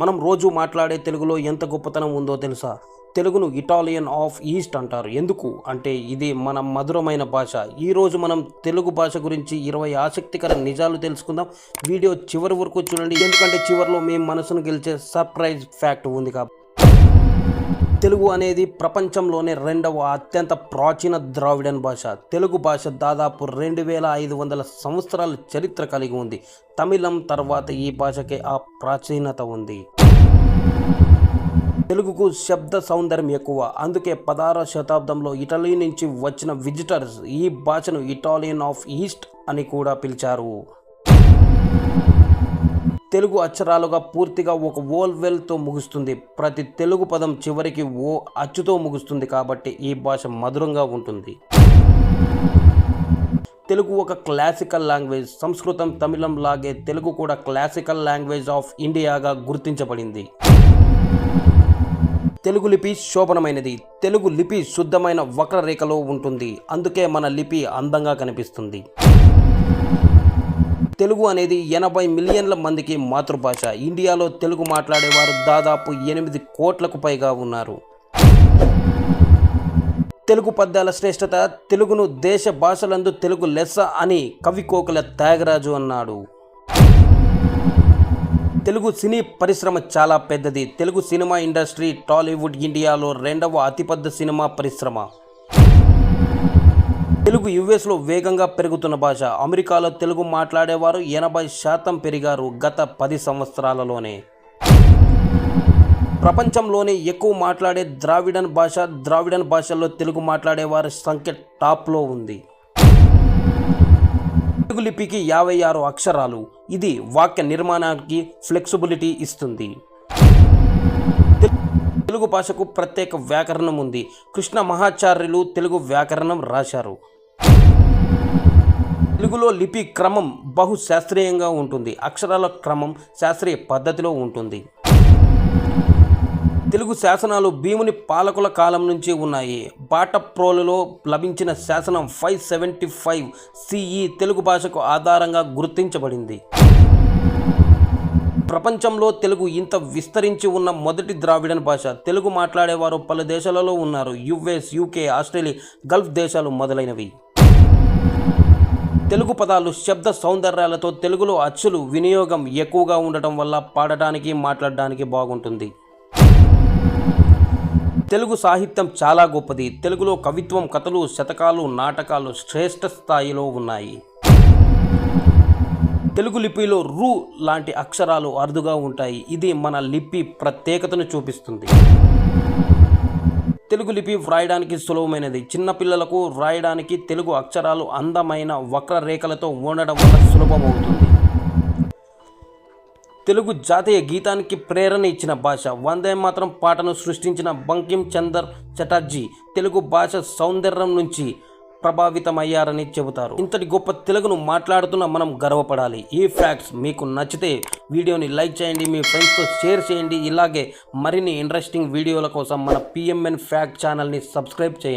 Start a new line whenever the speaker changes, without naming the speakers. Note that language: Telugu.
మనం రోజు మాట్లాడే తెలుగులో ఎంత గొప్పతనం ఉందో తెలుసా? తెలుగును ఇటాలియన్ ఆఫ్ ఈస్ట్ అంటారు. ఎందుకు? అంటే ఇది మన మధురమైన భాష. ఈరోజు మనం తెలుగు భాష గురించి ఇరవై ఆసక్తికర నిజాలు తెలుసుకుందాం. వీడియో చివరి వరకు చూడండి. ఎందుకంటే చివరిలో మేము మనసును గెలిచే సర్ప్రైజ్ ఫ్యాక్ట్ ఉంది కాబట్టి తెలుగు అనేది ప్రపంచంలోనే రెండవ అత్యంత ప్రాచీన ద్రావిడన్ భాష. తెలుగు భాష దాదాపు రెండు వేల ఐదు వందల సంవత్సరాల చరిత్ర కలిగి ఉంది. తమిళం తర్వాత ఈ భాషకి ఆ ప్రాచీనత ఉంది. తెలుగుకు శబ్ద సౌందర్యం ఎక్కువ. అందుకే పదహారవ శతాబ్దంలో ఇటలీ నుంచి వచ్చిన విజిటర్స్ ఈ భాషను ఇటాలియన్ ఆఫ్ ఈస్ట్ అని కూడా పిలిచారు. తెలుగు అక్షరాలుగా పూర్తిగా ఒక ఓల్వెల్తో ముగుస్తుంది. ప్రతి తెలుగు పదం చివరికి ఓ అచ్చుతో ముగుస్తుంది కాబట్టి ఈ భాష మధురంగా ఉంటుంది. తెలుగు ఒక క్లాసికల్ లాంగ్వేజ్. సంస్కృతం తమిళం లాగే తెలుగు కూడా క్లాసికల్ లాంగ్వేజ్ ఆఫ్ ఇండియాగా గుర్తించబడింది. తెలుగు లిపి శోభనమైనది. తెలుగు లిపి శుద్ధమైన వక్రరేఖలో ఉంటుంది. అందుకే మన లిపి అందంగా కనిపిస్తుంది. తెలుగు అనేది ఎనభై మిలియన్ల మందికి మాతృభాష. ఇండియాలో తెలుగు మాట్లాడేవారు దాదాపు ఎనిమిది కోట్లకు పైగా ఉన్నారు. తెలుగు పద్యాల శ్రేష్టత తెలుగును దేశ భాషలందు తెలుగు లెస్స అని కవి కోకుల త్యాగరాజు అన్నాడు. తెలుగు సినీ పరిశ్రమ చాలా పెద్దది. తెలుగు సినిమా ఇండస్ట్రీ టాలీవుడ్ ఇండియాలో రెండవ అతిపెద్ద సినిమా పరిశ్రమ. తెలుగు యుఎస్లో వేగంగా పెరుగుతున్న భాష. అమెరికాలో తెలుగు మాట్లాడేవారు ఎనభై శాతం పెరిగారు గత పది సంవత్సరాలలోనే. ప్రపంచంలోనే ఎక్కువ మాట్లాడే ద్రావిడన్ భాష ద్రావిడన్ భాషల్లో తెలుగు మాట్లాడేవారి సంఖ్య టాప్లో ఉంది. తెలుగు లిపికి యాభై ఆరు అక్షరాలు. ఇది వాక్య నిర్మాణానికి ఫ్లెక్సిబిలిటీ ఇస్తుంది. తెలుగు భాషకు ప్రత్యేక వ్యాకరణం ఉంది. కృష్ణ మహాచార్యులు తెలుగు వ్యాకరణం రాశారు. తెలుగులో లిపి క్రమం బహు శాస్త్రీయంగా ఉంటుంది. అక్షరాల క్రమం శాస్త్రీయ పద్ధతిలో ఉంటుంది. తెలుగు శాసనాలు భీముని పాలకుల కాలం నుంచి ఉన్నాయి. బాటప్రోలులో లభించిన శాసనం five seventy five CE Telugu భాషకు ఆధారంగా గుర్తించబడింది. ప్రపంచంలో తెలుగు ఇంత విస్తరించి ఉన్న మొదటి ద్రావిడన్ భాష. తెలుగు మాట్లాడేవారు పలు దేశాలలో ఉన్నారు. యుఎస్ యూకే ఆస్ట్రేలియా గల్ఫ్ దేశాలు మొదలైనవి. తెలుగు పదాలు శబ్ద సౌందర్యాలతో తెలుగులో అచ్చులు వినియోగం ఎక్కువగా ఉండటం వల్ల పాడటానికి మాట్లాడడానికి బాగుంటుంది. తెలుగు సాహిత్యం చాలా గొప్పది. తెలుగులో కవిత్వం కథలు శతకాలు నాటకాలు శ్రేష్ఠ స్థాయిలో ఉన్నాయి. తెలుగు లిపిలో రు లాంటి అక్షరాలు అరుదుగా ఉంటాయి. ఇది మన లిపి ప్రత్యేకతను చూపిస్తుంది. తెలుగు లిపి వ్రాయడానికి సులభమైనది. చిన్నపిల్లలకు వ్రాయడానికి తెలుగు అక్షరాలు అందమైన వక్రరేఖలతో ఉండడం వల్ల సులభమవుతుంది. తెలుగు జాతీయ గీతానికి ప్రేరణ ఇచ్చిన భాష. వందే మాత్రం పాటను సృష్టించిన బంకిం చందర్ చటర్జీ. తెలుగు భాష సౌందర్యం నుంచి ప్రభావితమయ్యారని చెబుతారు. ఇంతటి గొప్ప తెలుగును మాట్లాడుతున్న మనం గర్వపడాలి. ఈ ఫ్యాక్ట్స్ మీకు నచ్చితే వీడియోని లైక్ చేయండి మీ ఫ్రెండ్స్తో షేర్ చేయండి. ఇలాగే మరిన్ని ఇంట్రెస్టింగ్ వీడియోల కోసం మన పిఎంఎన్ ఫ్యాక్ట్ ఛానల్ని సబ్స్క్రైబ్ చేయండి.